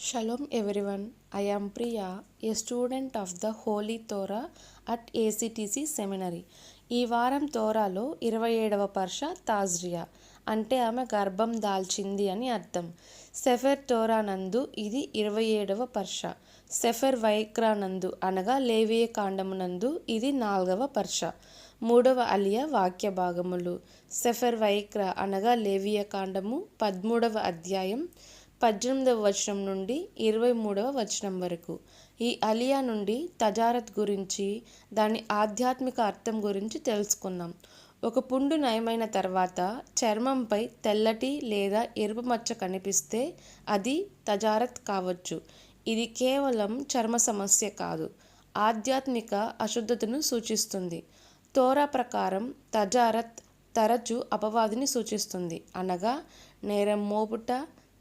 Shalom everyone, I am Priya, student of the holy Torah at ACTC seminary ఈ వారం తోరాలో ఇరవై ఏడవ పర్ష తాజ్రియా అంటే ఆమె గర్భం దాల్చింది అని అర్థం. సెఫెర్ తోరా నందు ఇది ఇరవై ఏడవ పర్ష. సెఫెర్ వైక్రా నందు అనగా లేవియ కాండమునందు ఇది నాల్గవ పర్ష. మూడవ అలియ వాక్య భాగములు. సెఫెర్ వైక్ర అనగా లేవియ కాండము. పదమూడవ అధ్యాయం పద్దెనిమిదవ వచనం నుండి ఇరవై మూడవ వచనం వరకు. ఈ అలియా నుండి తజారత్ గురించి దాని ఆధ్యాత్మిక అర్థం గురించి తెలుసుకుందాం. ఒక పుండు నయమైన తర్వాత చర్మంపై తెల్లటి లేదా ఎరుపు మచ్చ కనిపిస్తే అది తజారత్ కావచ్చు. ఇది కేవలం చర్మ సమస్య కాదు ఆధ్యాత్మిక అశుద్ధతను సూచిస్తుంది. తోరా ప్రకారం తజారత్ తరచు అపవాదిని సూచిస్తుంది అనగా నేరం మోపుట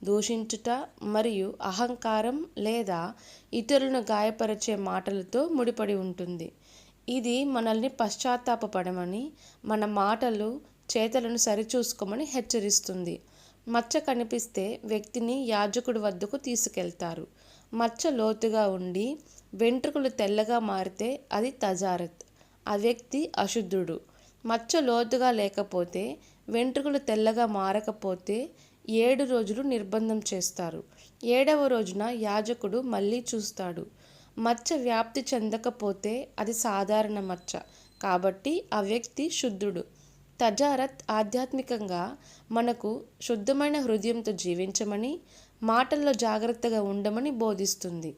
దూషించుట మరియు అహంకారం లేదా ఇతరులను గాయపరిచే మాటలతో ముడిపడి ఉంటుంది. ఇది మనల్ని పశ్చాత్తాపపడమని మన మాటలు చేతలను సరిచూసుకోమని హెచ్చరిస్తుంది. మచ్చ కనిపిస్తే వ్యక్తిని యాజకుడి వద్దకు తీసుకెళ్తారు. మచ్చ లోతుగా ఉండి వెంట్రుకలు తెల్లగా మారితే అది తజారత్ ఆ వ్యక్తి అశుద్ధుడు. మచ్చ లోతుగా లేకపోతే వెంట్రుకలు తెల్లగా మారకపోతే ఏడు రోజులు నిర్బంధం చేస్తారు. ఏడవ రోజున యాజకుడు మళ్ళీ చూస్తాడు. మచ్చ వ్యాప్తి చెందకపోతే అది సాధారణ మచ్చ. కాబట్టి ఆ వ్యక్తి శుద్ధుడు. తజారత్ ఆధ్యాత్మికంగా మనకు శుద్ధమైన హృదయంతో జీవించమని మాటల్లో జాగ్రత్తగా ఉండమని బోధిస్తుంది.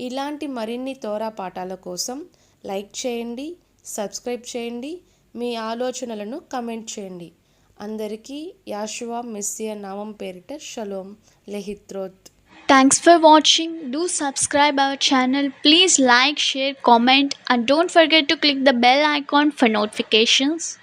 ఇలాంటి మరిన్ని తోరా పాఠాల కోసం లైక్ చేయండి సబ్స్క్రైబ్ చేయండి మీ ఆలోచనలను కమెంట్ చేయండి. అందరికీ యాషువా మెస్సియా నామం పేరిట shalom లెహిత్రోత్ Thanks for watching. Do subscribe our channel. Please like, share, comment and don't forget to click the bell icon for notifications.